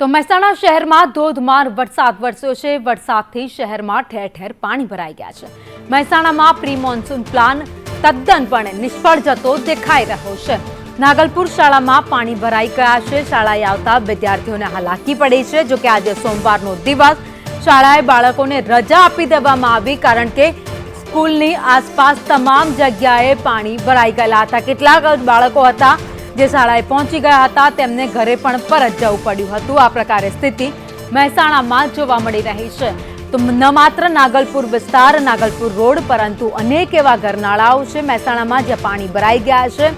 તો મહેસાણા શહેરમાં ધોધમાર વરસાદ વરસ્યો છે. વરસાદથી શહેરમાં ઠેર ઠેર પાણી ભરાઈ ગયા છે. મહેસાણામાં પ્રી મોન્સૂન પ્લાન તદ્દનપણે નિષ્ફળ જતો દેખાઈ રહ્યો છે. નાગલપુર શાળામાં પાણી ભરાઈ ગયા છે. શાળાએ આવતા વિદ્યાર્થીઓને હાલાકી પડી છે. જોકે આજે સોમવારનો દિવસ શાળાએ બાળકોને રજા આપી દેવામાં આવી કારણ કે સ્કૂલની આસપાસ તમામ જગ્યાએ પાણી ભરાઈ ગયેલા હતા. કેટલાક બાળકો હતા જે શાળાએ પહોંચી ગયા હતા, તેમને ઘરે પણ પરત જવું પડ્યું હતું. આ પ્રકારે સ્થિતિ મહેસાણામાં જોવા મળી રહી છે. તો ન માત્ર નાગલપુર વિસ્તાર, નાગલપુર રોડ, પરંતુ અનેક એવા ઘરનાળાઓ છે મહેસાણામાં જ્યાં પાણી ભરાઈ ગયા છે.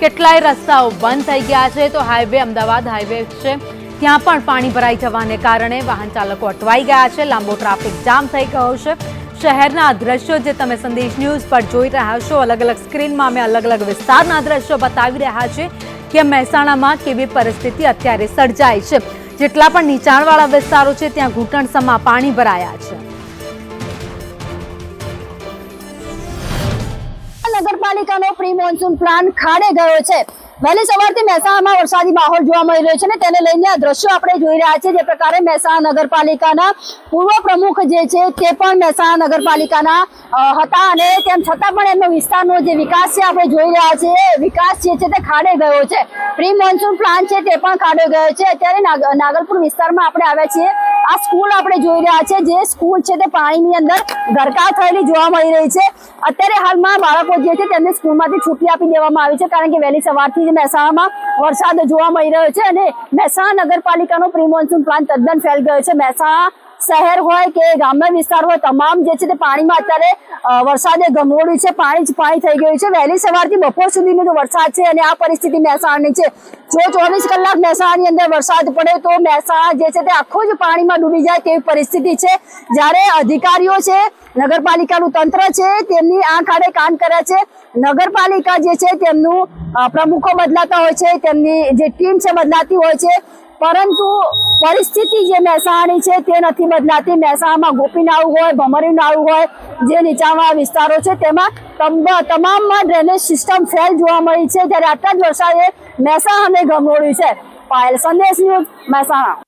કેટલાય રસ્તાઓ બંધ થઈ ગયા છે. તો હાઈવે અમદાવાદ હાઈવે છે. ત્યાં પણ પાણી ભરાઈ જવાને કારણે વાહન ચાલકો અટવાઈ ગયા છે. લાંબો ટ્રાફિક જામ થઈ ગયો છે. શહેરના દ્રશ્યો જે તમે સંદેશ ન્યૂઝ પર જોઈ રહ્યા છો અલગ અલગ સ્ક્રીનમાં અમે અલગ અલગ વિસ્તારના દ્રશ્યો બતાવી રહ્યા છે કે મહેસાણામાં કેવી પરિસ્થિતિ અત્યારે સર્જાય છે? જેટલા પણ નીચાણવાળા વિસ્તારો છે, ત્યાં ઘૂંટણસમાં પાણી ભરાયા છે. નગરપાલિકાનો પ્રી મોન્સૂન પ્લાન ખાડે ગયો છે. વહેલી સવારથી મહેસાણામાં વરસાદી માહોલ જોવા મળી રહ્યો છે ને તેને લઈને આ દ્રશ્યો આપણે જોઈ રહ્યા છીએ જે પ્રકારે મહેસાણા નગરપાલિકાના પૂર્વ પ્રમુખ જે છે તે પણ મહેસાણા નગરપાલિકાના હતા અને તેમ છતાં પણ એમનો વિસ્તારનો જે વિકાસ છે આપણે જોઈ રહ્યા છીએ વિકાસ જે છે તે ખાડે ગયો છે. પ્રી મોન્સૂન પ્લાન છે તે પણ ખાડે ગયો છે. અત્યારે નાગલપુર વિસ્તારમાં આપણે આવ્યા છીએ આ સ્કૂલ આપણે જોઈ રહ્યા છે. જે સ્કૂલ છે તે પાણીની અંદર ગરકાવ થયેલી જોવા મળી રહી છે. અત્યારે હાલમાં બાળકો જે છે તેમને સ્કૂલમાંથી છુટ્ટી આપી દેવામાં આવી છે, કારણ કે વહેલી સવારથી જ મહેસાણામાં વરસાદ જોવા મળી રહ્યો છે અને મહેસાણા નગરપાલિકાનો પ્રી મોન્સૂન પ્લાન તદ્દન ફેલ ગયો છે. મહેસાણા શહેર હોય કે ગ્રામ્ય વિસ્તાર હોય, તમામ જે છે તે પાણીમાં અત્યારે વરસાદે ગમરોડ્યું છે, પાણી જ પાણી થઈ ગયું છે. વહેલી સવારથી બપોર સુધીનો જો વરસાદ છે અને આ પરિસ્થિતિ મહેસાણાની છે. જો ચોવીસ કલાક મહેસાણાની અંદર વરસાદ પડે તો મહેસાણા જે છે તે આખું જ પાણીમાં ડૂબી જાય તેવી પરિસ્થિતિ છે. જ્યારે અધિકારીઓ છે, નગરપાલિકાનું તંત્ર છે, તેમની આંખ આડે કાન કરે છે. નગરપાલિકા જે છે તેમનું પ્રમુખો બદલાતા હોય છે, તેમની જે ટીમ છે બદલાતી હોય છે. પરંતુ પરિસ્થિતિ જે મહેસાણાની છે તે નથી બદલાતી. મહેસાણામાં ગોપી નાળું હોય ભમરી આવું હોય, જે નીચાણવાળા વિસ્તારો છે, તેમાં તમ- તમામમાં ડ્રેનેજ સિસ્ટમ ફેલ જોવા મળી છે. જ્યારે આટલા જ વરસાદે મહેસાણાને ગમરોડ્યું છે. પાયલ સંદેશ ન્યૂઝ મહેસાણા.